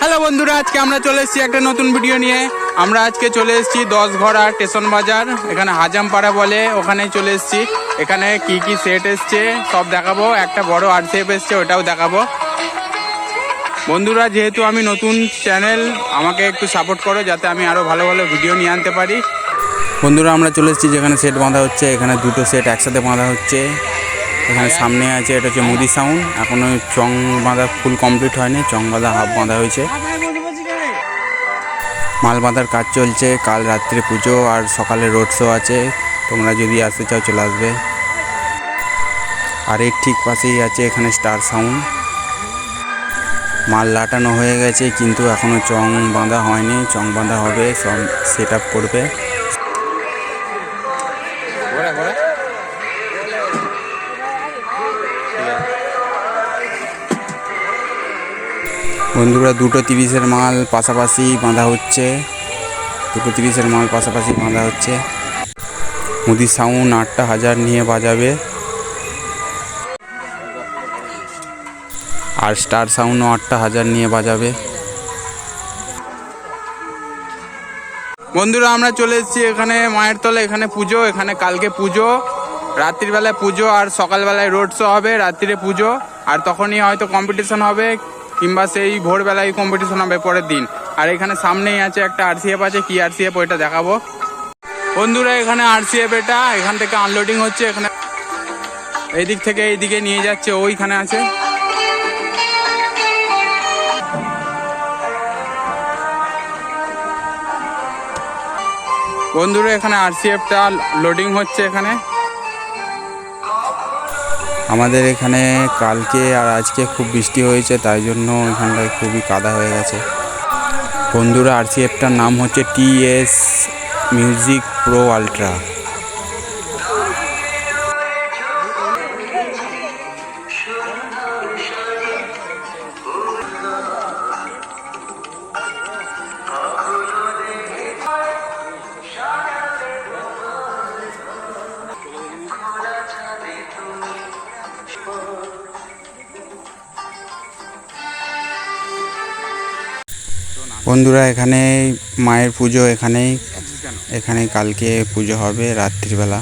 Hello বন্ধুরা, আজকে আমরা চলে এসেছি একটা নতুন ভিডিও নিয়ে। আমরা আজকে চলে এসেছি দশ ঘড়া স্টেশন বাজার, এখানে হাজামপাড়া বলে ওখানে চলে এসেছি। এখানে কি কি সেট এসছে সব দেখাবো, একটা বড় আরসিএফ এসছে, ওটাও দেখাবো। বন্ধুরা, যেহেতু আমি নতুন চ্যানেল আমাকে একটু সাপোর্ট করো যাতে আমি আরও ভালো ভালো ভিডিও নিয়ে আনতে পারি। বন্ধুরা, আমরা চলে এসেছি যেখানে সেট বাঁধা হচ্ছে, এখানে দুটো সেট একসাথে বাঁধা হচ্ছে। এখানে সামনে আছে, এটা হচ্ছে মুদি সাউন্ড এখনও চং বাঁধা ফুল কমপ্লিট হয়নি, চং বাঁধা হাফ বাঁধা হয়েছে। মাল বাঁধার কাজ চলছে, কাল রাত্রে পুজো আর সকালে রোড শো আছে। তোমরা যদি আসতে চাও, চলে আসবে। আর এর ঠিক পাশেই আছে এখানে স্টার সাউন্ড মাল লাটানো হয়ে গেছে, কিন্তু এখনও চং বাঁধা হয়নি। চং বাঁধা হবে, সব সেট আপ করবে। বন্ধুরা, দুটো তিরিশের মাল পাশাপাশি বাঁধা হচ্ছে। দুটো তিরিশের মাল পাশাপাশি বাঁধা হচ্ছে। মুদি সাউন্ড আটটা হাজার নিয়ে বাজাবে। আর স্টার সাউন্ডও আটটা হাজার নিয়ে বাজাবে। বন্ধুরা, আমরা চলে এসেছি এখানে মায়ের তলা। এখানে পুজো, এখানে কালকে পুজো। রাত্রিবেলায় পুজো আর সকালবেলায় রোড শো হবে, রাত্রিরে পুজো। আর তখনই হয়তো কম্পিটিশন হবে। কিংবা সেই ভোরবেলায় কম্পিটিশন হবে পরের দিন। আর এখানে সামনেই আছে একটা আরসিএফ আছে, কি আরসিএফ ওইটা দেখাবো। বন্ধুরা, এখানে আরসিএফ এটা, এখান থেকে আনলোডিং হচ্ছে, এখানে এই দিক থেকে এইদিকে নিয়ে যাচ্ছে, ওইখানে আছে। বন্ধুরা, এখানে আরসিএফটা লোডিং হচ্ছে এখানে। আমাদের এখানে কালকে আর আজকে খুব বৃষ্টি হয়েছে, তাই জন্য এখানটায় খুবই কাদা হয়ে গেছে। বন্ধুরা আর সিএফটার নাম হচ্ছে টিএস মিউজিক প্রো আলট্রা। বন্ধুরা এখানে মায়ের পুজো এখানেই এখানে কালকে পুজো হবে রাত্রিবেলা।